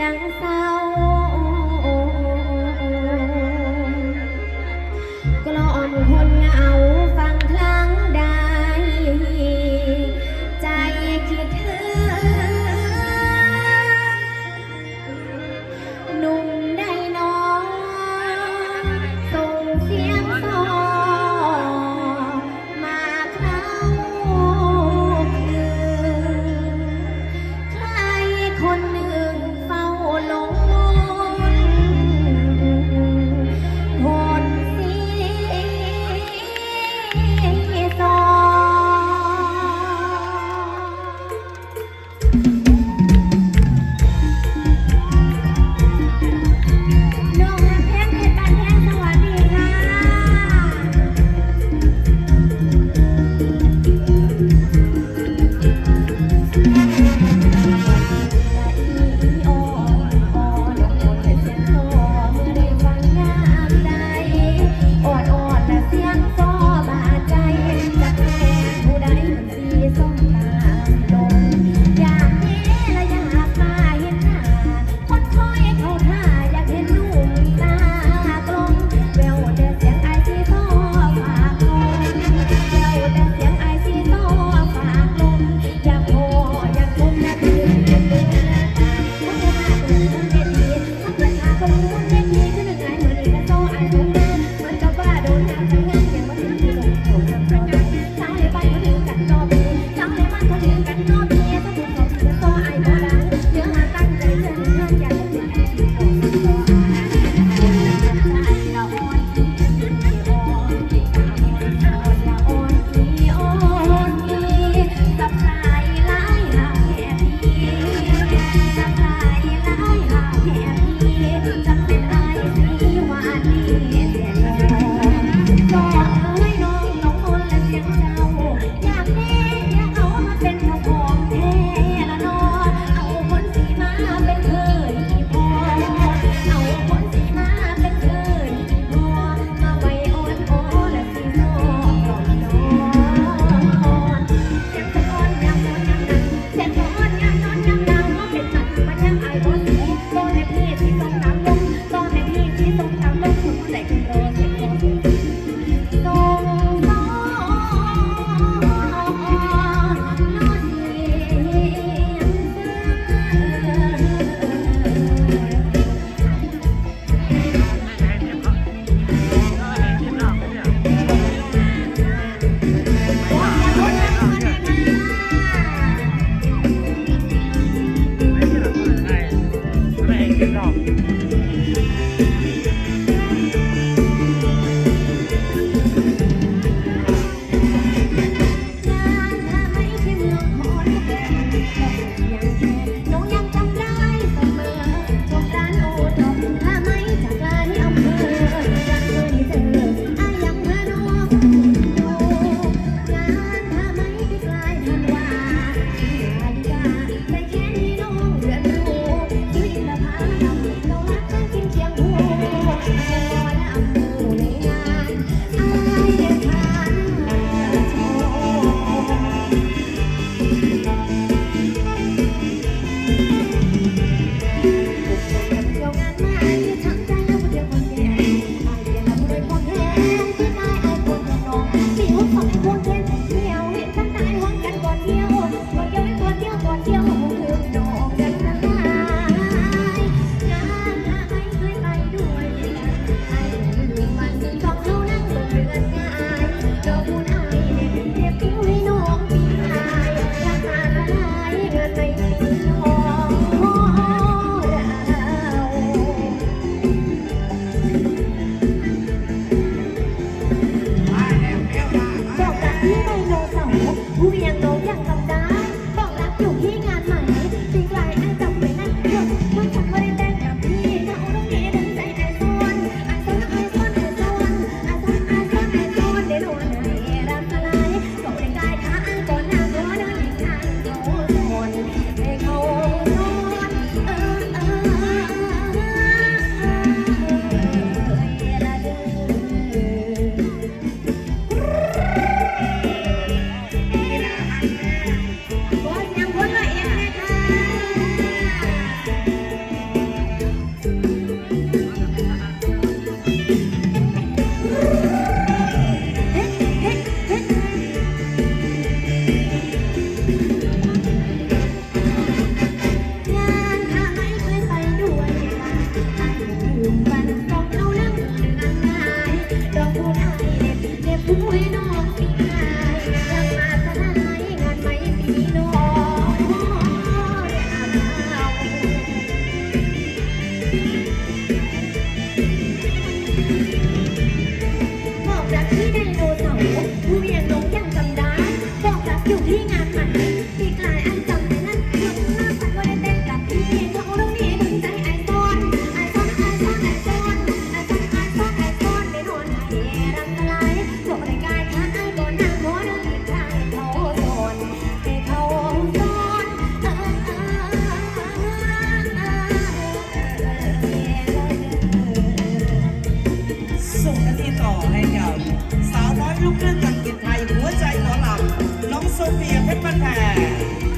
ยังสา 姑娘都 ที่งานใหม่อีกลายอันจำไม่นั่นหน้าสันวัเต้นกับพี่ท้อเรื่องนี้ดึงใจไอตอนไอตอนไอตอนไอตอนไอตอนไอตอนไอตอนไม่นอนเดรังไลจบรายการท้าไอตอนนั่งโมเดลใจเขาโดอ้เขาซนเออเออเออเส่งที่ต่อให้กับสาวน้อยลูก ค่ะ